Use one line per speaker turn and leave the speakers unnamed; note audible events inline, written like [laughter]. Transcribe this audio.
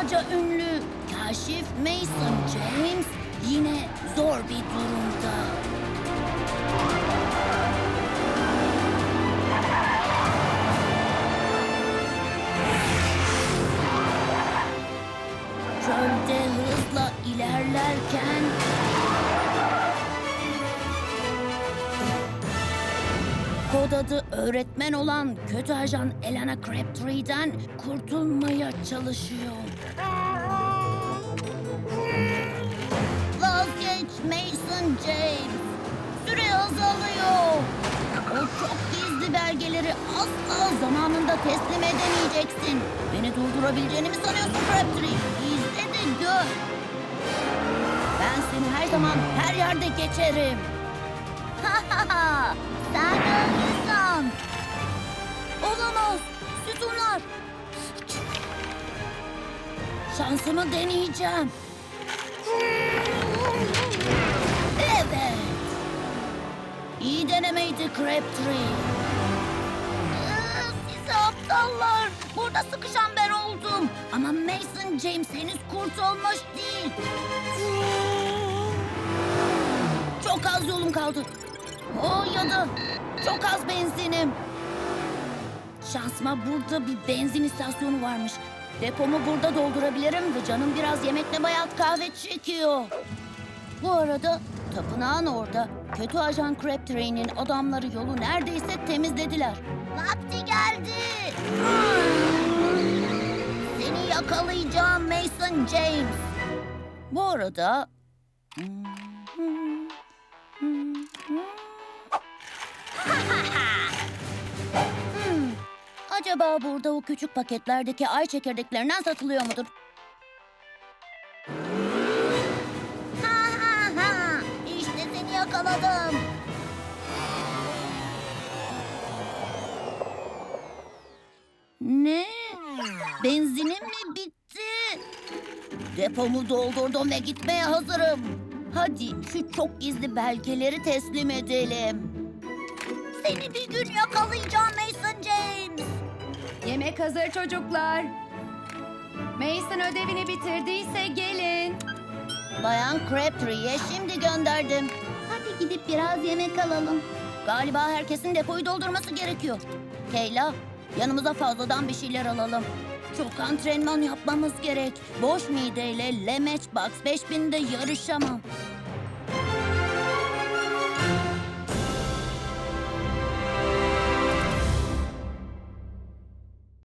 Dünyaca ünlü kaşif Mason James yine zor bir durumda. Çölde hızla ilerlerken kod adı öğretmen olan kötü ajan Elena Crabtree'den kurtulmaya çalışıyor. Vazgeç Mason James. Süre azalıyor. O çok gizli belgeleri asla zamanında teslim edemeyeceksin. Beni durdurabileceğini mi sanıyorsun Crabtree? İzle de gör. Ben seni her zaman her yerde geçerim. Sen [laughs] Sütunlar. Şansımı deneyeceğim. Evet. İyi denemeydi Crabtree. Ee, Sizi aptallar. Burada sıkışan ben oldum. Ama Mason James henüz kurtulmuş değil. Çok az yolum kaldı. O ya da çok az benzinim. Şansıma burada bir benzin istasyonu varmış. Depomu burada doldurabilirim ve canım biraz yemekle bayat kahve çekiyor. Bu arada tapınağın orada kötü ajan Crabtree'nin adamları yolu neredeyse temizlediler. Vakti geldi. Seni yakalayacağım Mason James. Bu arada... Hmm, Acaba burada o küçük paketlerdeki ay çekirdeklerinden satılıyor mudur? Ha ha ha! İşte seni yakaladım. Ne? Benzinim mi bitti? Depomu doldurdum ve gitmeye hazırım. Hadi şu çok gizli belgeleri teslim edelim. Seni bir gün yakalayacağım Mason James.
Yemek hazır çocuklar. Mason ödevini bitirdiyse gelin.
Bayan Crabtree'ye şimdi gönderdim. Hadi gidip biraz yemek alalım. Galiba herkesin depoyu doldurması gerekiyor. Kayla, yanımıza fazladan bir şeyler alalım. Çok antrenman yapmamız gerek. Boş mideyle Le Matchbox 5000'de yarışamam.